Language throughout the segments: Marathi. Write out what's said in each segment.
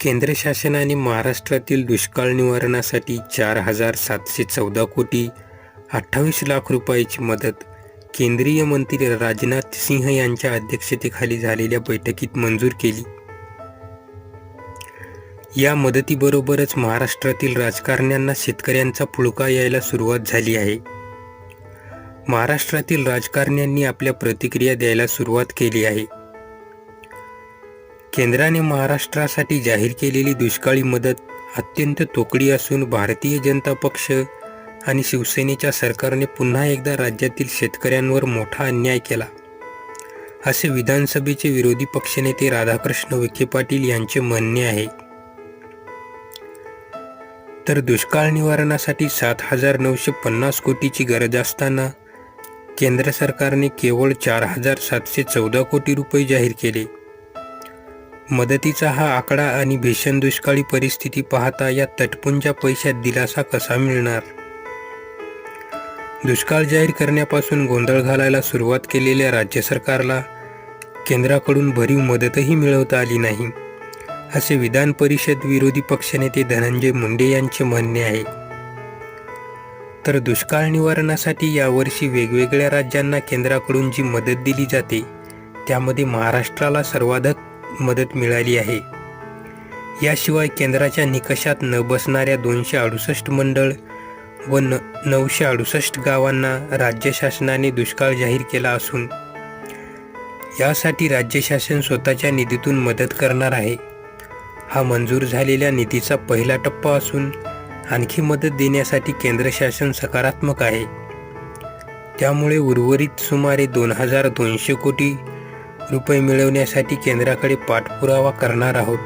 केंद्र शासनाने महाराष्ट्रातील दुष्काळ निवारणासाठी चार हजार सातशे चौदा कोटी अठ्ठावीस लाख रुपयाची मदत केंद्रीय मंत्री राजनाथ सिंह यांच्या अध्यक्षतेखाली झालेल्या बैठकीत मंजूर केली. या मदतीबरोबरच महाराष्ट्रातील राजकारण्यांना शेतकऱ्यांचा पुळका यायला सुरुवात झाली आहे. महाराष्ट्रातील राजकारण्यांनी आपल्या प्रतिक्रिया द्यायला सुरुवात केली आहे. केंद्राने महाराष्ट्रासाठी जाहीर केलेली दुष्काळी मदत अत्यंत तोकडी असून भारतीय जनता पक्ष आणि शिवसेनेच्या सरकारने पुन्हा एकदा राज्यातील शेतकऱ्यांवर मोठा अन्याय केला. असे विधानसभेचे विरोधी पक्षनेते राधाकृष्ण विखे पाटील यांचे म्हणणे आहे. तर दुष्काळ निवारणासाठी सात हजार नऊशे पन्नास कोटीची गरज असताना केंद्र सरकारने केवळ चार हजार सातशे चौदा कोटी रुपये जाहीर केले. मदतीचा हा आकडा आणि भीषण दुष्काळी परिस्थिती पाहता या तटपुंजा पैशात दिलासा कसा मिळणार? दुष्काळ जाहीर करण्यापासून गोंधळ घालायला सुरुवात केलेल्या राज्य सरकारला केंद्राकडून भरीव मदतही मिळवता आली नाही. असे विधान परिषद विरोधी पक्षनेते धनंजय मुंडे यांचे म्हणणे आहे. तर दुष्काळ निवारणासाठी यावर्षी वेगवेगळ्या राज्यांना केंद्राकडून जी मदत दिली जाते त्यामध्ये महाराष्ट्राला सर्वाधिक मदत मिळाली आहे. याशिवाय केंद्राच्या निकषात न बसणाऱ्या दोनशे अडुसष्ट मंडळ व न नऊशे अडुसष्ट गावांना राज्य शासनाने दुष्काळ जाहीर केला असून यासाठी राज्य शासन स्वतःच्या निधीतून मदत करणार आहे. हा मंजूर झालेल्या निधीचा पहिला टप्पा असून आणखी मदत देण्यासाठी केंद्र शासन सकारात्मक आहे. त्यामुळे उर्वरित सुमारे दोन हजार दोनशे कोटी रुपये मिळवण्यासाठी केंद्राकडे पाठपुरावा करणार आहोत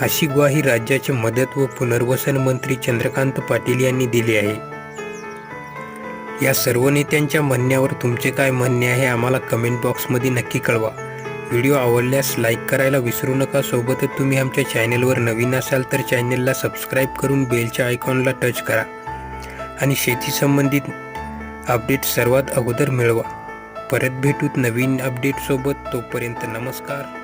अशी ग्वाही राज्याचे मदत व पुनर्वसन मंत्री चंद्रकांत पाटील यांनी दिली आहे. या सर्व नेत्यांच्या म्हणण्यावर तुमचे काय म्हणणे आहे आम्हाला कमेंट बॉक्समध्ये नक्की कळवा. व्हिडिओ आवडल्यास लाईक करायला विसरू नका सोबतच तुम्ही आमच्या चॅनेलवर नवीन असाल तर चॅनेलला सबस्क्राईब करून बेलच्या आयकॉनला टच करा. आणि शेतीसंबंधित अपडेट सर्वात अगोदर मिळवा. परत भेटूत नवीन अपडेटसोबत तोपर्यंत नमस्कार.